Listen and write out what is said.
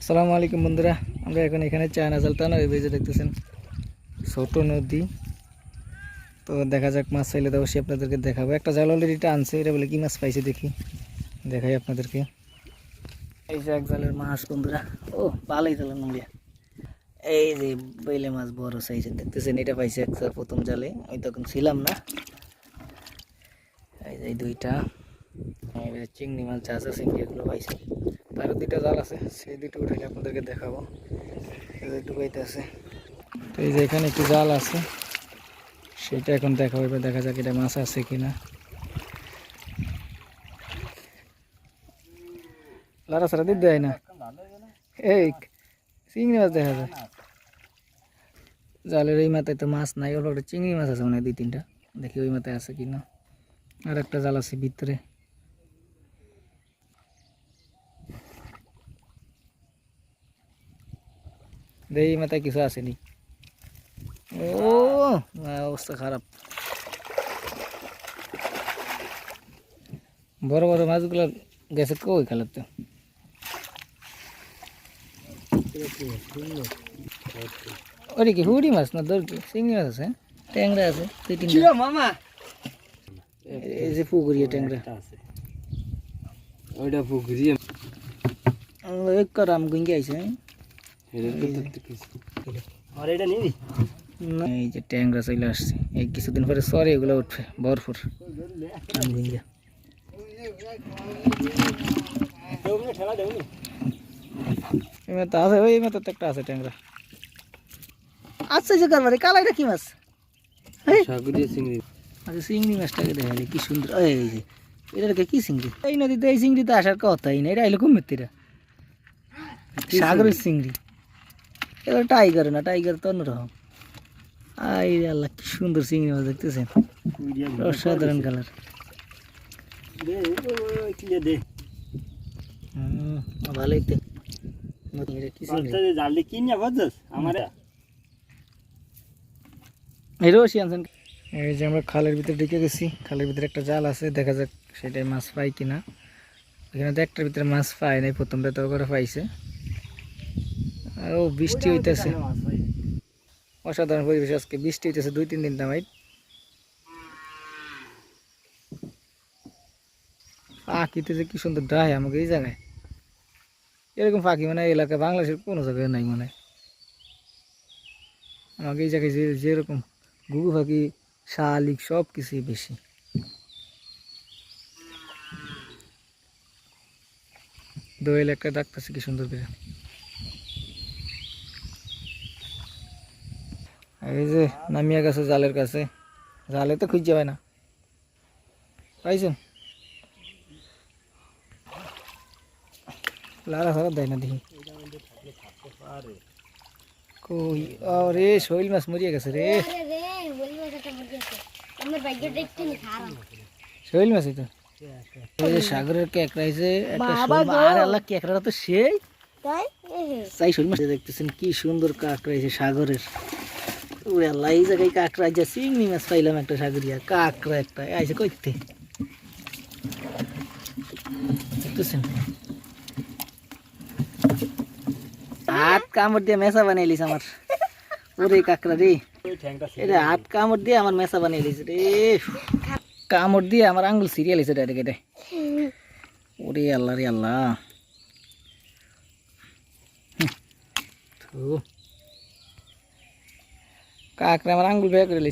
আসসালামু আলাইকুম বন্ধুরা, আমরা এখন এখানে চায়না জালটানা ওই বেজে দেখতেছেন। ছোট নদী। তো দেখা যাক মাছ চাইলে তো অবশ্যই আপনাদেরকে দেখাবো। একটা জাল অলরেডি আনছে এটা বলে, কি মাছ পাইছে দেখি, দেখাই আপনাদেরকে। এই যে এক জালের মাছ বন্ধুরা, ও, ভালোই জাল নলিয়া এই যে বেলে মাছ বড় সাইজের দেখতেছেন, এটা পাইছে এক প্রথম জালে, আমি তখন ছিলাম না। এই যে দুইটা চিংড়ি মাছ, যা আছে চিংড়ি এগুলো পাইছে। তারও দুইটা জাল আছে, সেই দুটো উঠাইলে আপনাদেরকে দেখাবো। ডুবাইতে আছে। তো এই যে এখানে একটি জাল আছে, সেটা এখন দেখাবো, এবার দেখা যাক এটা মাছ আছে কিনা। সারা দিতে দেয় না? এই, চিংড়ি মাছ দেখা যায়। জালের এই মাথায় তো মাছ নাই, ওর চিংড়ি মাছ আছে মানে দুই তিনটা। দেখি ওই মাথায় আছে কিনা। আর একটা জাল আছে ভিতরে। দেই মাথায় কিছু আসেনি ও অবস্থা খারাপ বড় বড় মাছগুলো গেছে কই খেলাতে ওরে কি হুড়ি মাছ না দর কি চিংড়ি মাছ আছে ট্যাংরা আছে দুই তিনটা মামা এই যে পুকুরিয়া ট্যাংরা ওইটা পুকুরি এক কারাম গুঙ্গি আইছে আর এটা নিবি না, এই যে ট্যাংরা চলে আসছে এই কিছুদিন পরে সরে এগুলো উঠবে ভরপুর আমগুঙ্গা ঠেলা দেবনি এই মাথা আছে ওই মাথা তো একটা আছে ট্যাংরা আচ্ছা যে কারবারে কালাইটা কি মাছ এই সাগরিয়া চিংড়ি আচ্ছা চিংড়ি মাছটাকে দেখালে কি সুন্দর এই যে এটাকে কি চিংড়ি এই নদীতে এই চিংড়িতে আসার কথাই না এটা আইলে কুমির সাগরের চিংড়ি এটা টাইগার না টাইগার তো অন্যরকম। আই আল্লাহ কি সুন্দর চিংড়ি মাছ দেখতেছেন। অসাধারণ কালার ভালোই তো। এই যে আমরা খালের ভিতরে ঢুকে গেছি খালের ভিতরে একটা জাল আছে দেখা যাক সেটাই মাছ পাই কিনা। এখানে তো একটার ভিতরে মাছ পাই নাই প্রথমটা তো করে পাইছে। ও বৃষ্টি হইতেছে। অসাধারণ পরিবেশ আজকে, বৃষ্টি হইতেছে দুই, তিন দিন দামাই। পাখিতে যে কি সুন্দর ডায় আমাকে, এই জায়গায়। এরকম পাখি মানে এলাকায় বাংলাদেশের কোনো জায়গায় নাই মানে আমাকে এই জায়গায় যে, যেরকম ঘুঘু পাখি শালিক সব কিছুই বেশি। দোয়েল একটা ডাকতেছে কি সুন্দর করে। এই যে নামিয়া গেছে জালের কাছে। জালে তো খুঁজে হয় না। পাইছেন? লারা সারা দেয় না দেখি। কই? আরে শৈল মাছ মরিয়া গেছে রে। শৈল মাছ তো। ওই যে সাগরের কেকড়া হয়েছে একটা মাছ। আল্লাহ কেকড়াটা তো সেই। চাই শৈল মাছ। দেখতেছেন কি সুন্দর কাঁকড়া হয়েছে সাগরের। ওরে আল্লাহ, এই জায়গায় কাঁকড়া যা চিংড়ি মাছ পাইলাম একটা সাগরিয়া, কাঁকড়া একটা আইসে কইতে। দেখতেছেন? হাত কামড় দিয়ে মেসা বানাইলিস আমার। ওরে কাঁকড়া রে। হাত কামড় দিয়ে আমার মেসা বানিয়ে লিছে রে। কামড় দিয়ে আমার আঙ্গুল সিরিয়াল এটা। ওরে আল্লাহ রে আল্লাহ। হুম। থু। কাকড়ে আমার আঙ্গুল বের করে লিছে